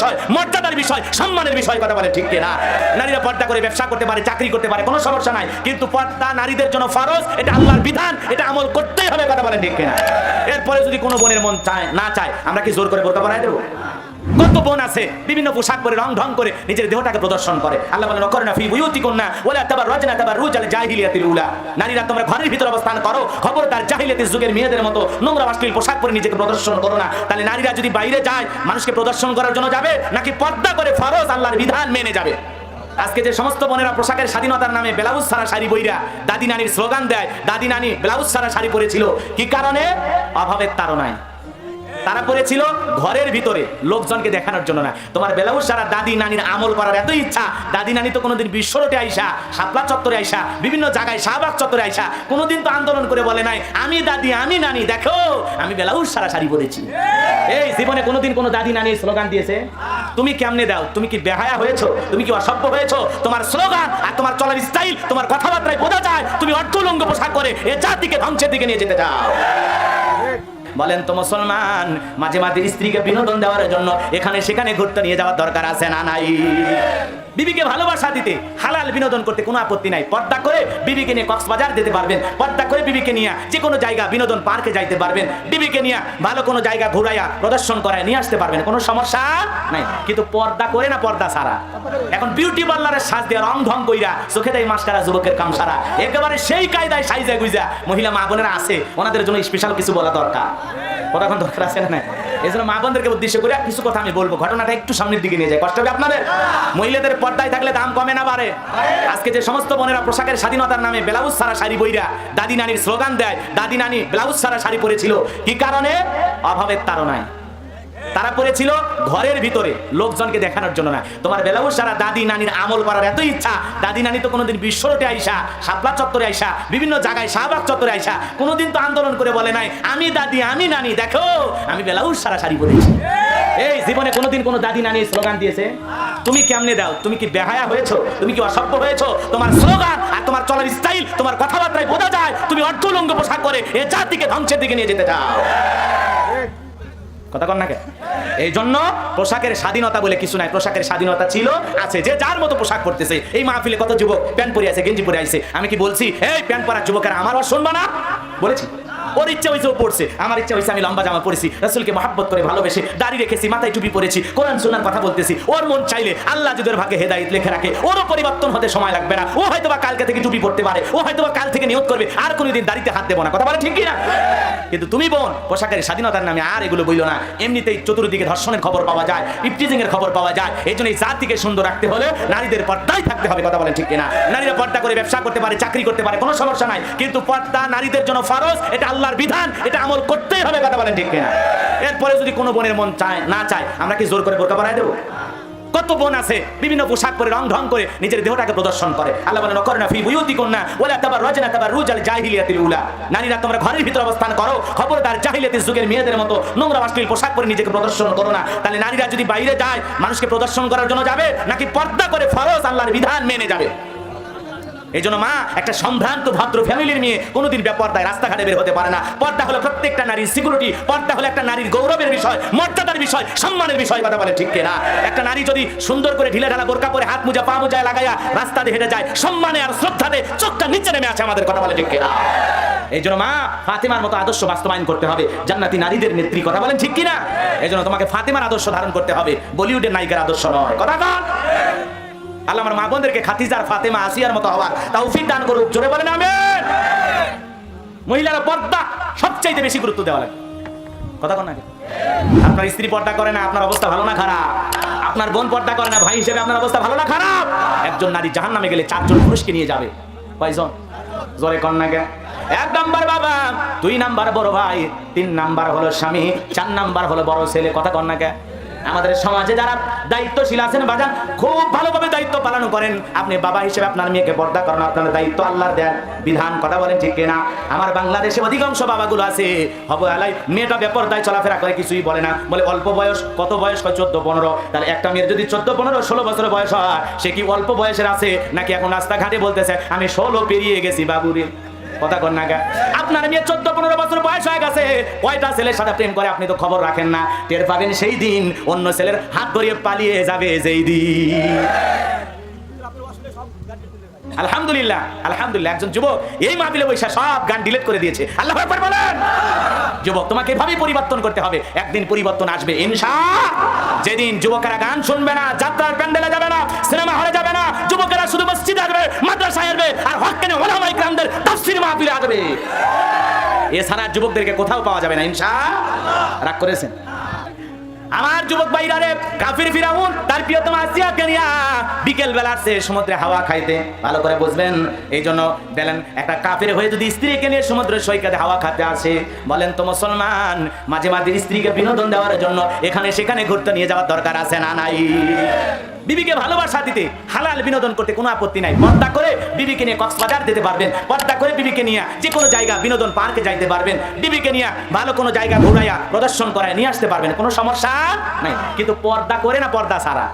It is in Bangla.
বিষয়, মর্যাদার বিষয়, সম্মানের বিষয় কথা বলে, ঠিক না নারীরা পর্দা করে, ব্যবসা করতে পারে, চাকরি করতে পারে, কোনো সমস্যা নাই। কিন্তু পর্দা নারীদের জন্য ফরজ, এটা আল্লাহর বিধান, এটা আমল করতেই হবে, কথা বলে, ঠিক না এরপরে যদি কোনো বোনের মন চায়, না চায়, আমরা কি জোর করে বোরকা বানাই দেবো? কত বোন আছে, বিভিন্ন পোশাক পরে, রং ঢং করে নিজের দেহটাকে প্রদর্শন করে। আল্লাহ বলেন অকরনা ফি বুয়ুতি কন্যা ওলা তাবার রজনা তাবার রুজাল জাহিলিয়াতিল উলা। নারীরা তোমরা ঘরের ভিতর অবস্থান করো, খবরদার জাহিলিয়াতির যুগের মেয়েদের মতো নোংরা অশ্লীল পোশাক পরে নিজেকে প্রদর্শন করো না। তাহলে নারীরা যদি বাইরে যায়, মানুষকে প্রদর্শন করার জন্য যাবে, নাকি পর্দা করে ফরজ আল্লাহর বিধান মেনে যাবে? আজকে যে সমস্ত বোনেরা পোশাকের স্বাধীনতার নামে ব্লাউজ সারা শাড়ি বইরা দাদি নানির স্লোগান দেয়, দাদি নানি, ব্লাউজ সারা শাড়ি পরেছিল। কি কারণে? অভাবের তাড়নায়। তারা পড়েছিল ঘরের ভিতরে, লোকজনকে দেখানোর জন্য না। তোমার বেলাউস সারা দাদি নানির আমল করার এত ইচ্ছা, দাদি নানি তো কোনোদিন বিশ্বরোটে আইসা, শাপলা চত্বরে আইসা, বিভিন্ন জায়গায় শাহবাগ চত্বরে আইসা, কোনোদিন তো আন্দোলন করে বলে নাই, আমি দাদি, আমি নানি, দেখো, আমি বেলাউস সারা শাড়ি পরেছি। এই জীবনে কোনোদিন কোনো দাদি নানি স্লোগান দিয়েছে? তুমি কেমনে দাও? তুমি কি বেহায়া হয়েছো? তুমি কি অসভ্য হয়েছো? তোমার স্লোগান আর তোমার চলার স্টাইল তোমার কথাবার্তায় বোঝা যায়, তুমি অর্থলঙ্গ পোশাক করে এ জাতিকে ধ্বংসের দিকে নিয়ে যেতে চাও। বলেন তো মুসলমান, মাঝে মাঝে স্ত্রীকে বিনোদন দেওয়ার জন্য এখানে সেখানে ঘুরতে নিয়ে যাওয়ার দরকার আছে না নাই? বিবিকে ভালোবাসা দিতে, হালাল বিনোদন করতে কোনো আপত্তি নাই। পর্দা করে বিবিকে নিয়ে কক্সবাজার যেতে পারবেন, পর্দা করে বিবিকে নিয়ে যে কোনো জায়গা বিনোদন পার্কে যাইতে পারবেন, বিবিকে নিয়ে ভালো কোনো জায়গা ঘুরাইয়া প্রদর্শন করায় নিয়ে আসতে পারবেন, কোনো সমস্যা নাই। কিন্তু পর্দা করে না পর্দা সারা এখন বিউটি পার্লারের সাজ দিয়ে রং ঢং কইরা চোখে দেয় মাস্কারা যুবকের কাম সারা একেবারে সেই কায়দায় সাইজা গুইজা মহিলা মা বোনেরা আছে, ওনাদের জন্য স্পেশাল কিছু বলা দরকার। কথা এখন দরকার আছে না এই জন্য মা বোনদেরকে উদ্দেশ্য করে কিছু কথা আমি বলব। ঘটনাটা একটু সামনের দিকে নিয়ে যায় কষ্ট হবে আপনাদের? মহিলাদের পর্দায় থাকলে দাম কমে না বাড়ে। আজকে যে সমস্ত বোনেরা পোশাকের স্বাধীনতার নামে ব্লাউজ সারা শাড়ি বইরা দাদি নানির স্লোগান দেয়, দাদি নানি ব্লাউজ সারা শাড়ি পরেছিল, কি কারণে? অভাবের তাড়নায়। তারা পড়েছিল ঘরের ভিতরে, লোকজনকে দেখানোর জন্য না। তোমার বেলাউস সারা দাদি নানির আমল করার এত ইচ্ছা, দাদি নানি তো কোনোদিন বিশ্বরোটে আইসা, শাপলা চত্বরে আইসা, বিভিন্ন জায়গায় শাহবাগ চত্বরে আইসা, কোনোদিন তো আন্দোলন করে বলে নাই, আমি দাদি, আমি নানি, দেখো, আমি বেলাউস সারা শাড়ি পরেছি। এই জীবনে কোনোদিন কোনো দাদি নানি স্লোগান দিয়েছে? তুমি কেমনে দাও? তুমি কি বেহায়া হয়েছো? তুমি কি অসভ্য হয়েছো? তোমার স্লোগান আর তোমার চলার স্টাইল, তোমার কথাবার্তায় বোঝা যায়, তুমি অর্থলঙ্গ পোশাক করে এ জাতিকে ধ্বংসের দিকে নিয়ে যেতে চাও। কথা কন না কেন? এই জন্য পোশাকের স্বাধীনতা বলে কিছু নাই। পোশাকের স্বাধীনতা ছিল, আছে, যে যার মতো পোশাক পরতেছে। এই মাহফিলে কত যুবক প্যান্ট পরে আছে, গেঞ্জি পরে আছে। আমি কি বলছি, এই প্যান্ট পরা যুবকের আমার আর শুনবা না? বলেছি। ওর ইচ্ছা হয়েছে ও পড়ছে। আমার ইচ্ছা হয়েছে আমি লম্বা জামা পরেছি, রাসুলকে মহাব্বত করে ভালোবেসে দাড়ি রেখেছি, মাথায় টুপি পরেছি, কোরআন শোনার কথা বলতেছি। ওর মন চাইলে আল্লাহ যদি ওর ভাগে হেদায়ত লিখে রাখে, ওরও পরিবর্তন হতে সময় লাগবে না। ও হয়তো বা কালকে থেকে টুপি পড়তে পারে, ও হয়তো বা কাল থেকে নিয়োগ করবে, আর কোনোদিন দাড়িতে হাত দেবো না। কথা বলে ঠিক না কিন্তু তুমি বোন, পোশাকের স্বাধীনতার নামে আর এগুলো বইলো না। এমনিতেই চতুর্দিকে ধর্ষণের খবর পাওয়া যায় ইফটিজিং এর খবর পাওয়া যায়। এই জন্য এই জাতিকে সুন্দর রাখতে হলে নারীদের পর্দায় থাকতে হবে। কথা বলেন ঠিক কিনা? নারীরা পর্দা করে, ব্যবসা করতে পারে, চাকরি করতে পারে, কোনো সমস্যা নাই। কিন্তু পর্দা নারীদের জন্য ফরজ, এটা আল্লাহর বিধান, এটা আমল করতেই হবে, কথা বলেন ঠিক কিনা? এরপরে যদি কোনো বোনের মন চায়, না চায়, আমরা কি জোর করে বোরকা বানাই দেবো? কত বোন আছে, বিভিন্ন পোশাক পরে, রং ঢং করে, নিজের দেহটাকে প্রদর্শন করে। আল্লাহ বলেন করোনা ফি বুয়ুতি কন্যা ওলা তাবার রজনা তাবার রুজাল জাহিলিয়াতিল উলা। নারীরা, তোমরা ঘরের ভিতর অবস্থান করো, খবরদার জাহিলিয়াতির যুগের মেয়েদের মতো নোংরা অশ্লীল পোশাক পরে নিজেকে প্রদর্শন করো না। তাহলে নারীরা যদি বাইরে যায়, মানুষকে প্রদর্শন করার জন্য যাবে, নাকি পর্দা করে ফরজ আল্লাহর বিধান মেনে যাবে? এই জন্য মা, একটা সম্ভ্রান্ত, ভদ্র ফ্যামিলির মেয়ে কোনোদিন বেপর্দায় রাস্তাঘাটে বের হতে পারে না। পর্দা হলো প্রত্যেকটা নারীর সিকিউরিটি পর্দা হলো একটা নারীর গৌরবের বিষয়, মর্যাদার বিষয়, সম্মানের বিষয়, কথা বলে ঠিক না একটা নারী যদি সুন্দর করে ঢিলে ঢালা বোরকা পরে হাত মুজা, পা মুজায় লাগাইয়া রাস্তা দিয়ে হেঁটে যায়, সম্মানে আর শ্রদ্ধাতে চোখটা নিচে নেমে আছে আমাদের, কথা বলে ঠিক না এই জন্য মা, ফাতেমার মতো আদর্শ বাস্তবায়ন করতে হবে। জান্নাতি নারীদের নেত্রী, কথা বলেন ঠিক কিনা? এই জন্য তোমাকে ফাতেমার আদর্শ ধারণ করতে হবে। বলিউডের নায়িকার আদর্শ নয়, কথা কন আল্লাহ মা বোনদেরকে খাতিজার ফাতেমা আসিয়ার মতো হওয়ার তৌফিক দান করুক। জোরে বলেন আমেন। মহিলারা পর্দা সবচাইতে বেশি গুরুত্ব দেওয়া লাগে। কথা কন আপনার স্ত্রী পর্দা করে না, আপনার অবস্থা ভালো না খারাপ? আপনার বোন পর্দা করে না, ভাই হিসেবে আপনার অবস্থা ভালো না খারাপ? একজন নারী জাহান নামে গেলে চারজন পুরুষকে নিয়ে যাবে। কয়জন? জোরে কন না? এক নাম্বার বাবা, দুই নাম্বার বড় ভাই, তিন নাম্বার হলো স্বামী, চার নাম্বার হলো বড় ছেলে। কথা কন না কে? আমাদের সমাজে যারা দায়িত্বশীল আছেন বাজান, খুব ভালোভাবে দায়িত্ব পালন করেন। আপনি বাবা হিসেবে আপনার মেয়েকে পর্দা করেন, আপনার দায়িত্ব আল্লাহর দেন বিধান, কথা বলেন ঠিক কিনা? আমার বাংলাদেশে অধিকাংশ বাবাগুলো আছে, হব আলাই, মেয়েটা বেপরদায় চলাফেরা করে, কিছুই বলে না। বলে, অল্প বয়স, কত বয়স হয়? চোদ্দ, পনেরো। তাহলে একটা মেয়ের যদি চোদ্দ, পনেরো, ষোলো বছর বয়স হয়, সে কি অল্প বয়সের আছে? নাকি এখন রাস্তাঘাটে বলতেছে, আমি ষোলো পেরিয়ে গেছি বাবুরে। কথা কর না। আপনার মেয়ে চোদ্দ, পনেরো বছর বয়স হয়ে গেছে। কয়টা ছেলের সাথে প্রেম করে আপনি তো খবর রাখেন না? টের পাবেন সেই দিন অন্য ছেলের হাত ধরিয়ে পালিয়ে যাবে যেই দিন। আলহামদুলিল্লাহ আলহামদুলিল্লাহ, একজন যুবক এই মাহফিলে বৈশা সব গান ডিলিট করে দিয়েছে। আল্লাহ আকবার বলেন। যুবক, তোমাকে এভাবেই পরিবর্তন করতে হবে। একদিন পরিবর্তন আসবে, ইনশা যেদিন যুবকেরা গান শুনবে না, যাত্রার প্যান্ডেলে যাবে না, সিনেমা হলে যাবে না শুধু মসজিদে আসবে, মাদ্রাসায় আসবে, আর হক্কেনে ওলামাই গ্রামদের তাফসীর মাহফিলে আসবে। এছাড়া যুবকদেরকে কোথাও পাওয়া যাবে না ইনশা রাগ করেছেন? আমার যুবক ভাইরা রে কাফির ফিরাউন, তার প্রিয়তমা আসিয়াকে নিয়া বিকেল বেলা আসছে সমুদ্রে হাওয়া খাইতে, ভালো করে বুঝবেন এই জন্য বলেন, একটা কাফির হয়ে যদি স্ত্রীকে নিয়ে সমুদ্রের সৈকতে হাওয়া খাতে আসে, বলেন তো মুসলমান, মাঝে মাঝে স্ত্রীকে বিনোদন দেওয়ার জন্য এখানে সেখানে ঘুরতে নিয়ে যাওয়ার দরকার আছে না নাই? বিবিকে ভালোবাসা দিতে হালাল বিনোদন করতে কোনো আপত্তি নাই। পর্দা করে বিবিকে নিয়ে কক্সবাজার যেতে পারবেন। পর্দা করে বিবিকে নিয়ে যে কোনো জায়গা বিনোদন পার্কে যাইতে পারবেন। বিবিকে নিয়ে ভালো কোনো জায়গা ঘুরাইয়া প্রদর্শন করায় নিয়ে আসতে পারবেন। কোনো সমস্যা নাই। কিন্তু পর্দা করে না পর্দা ছাড়া।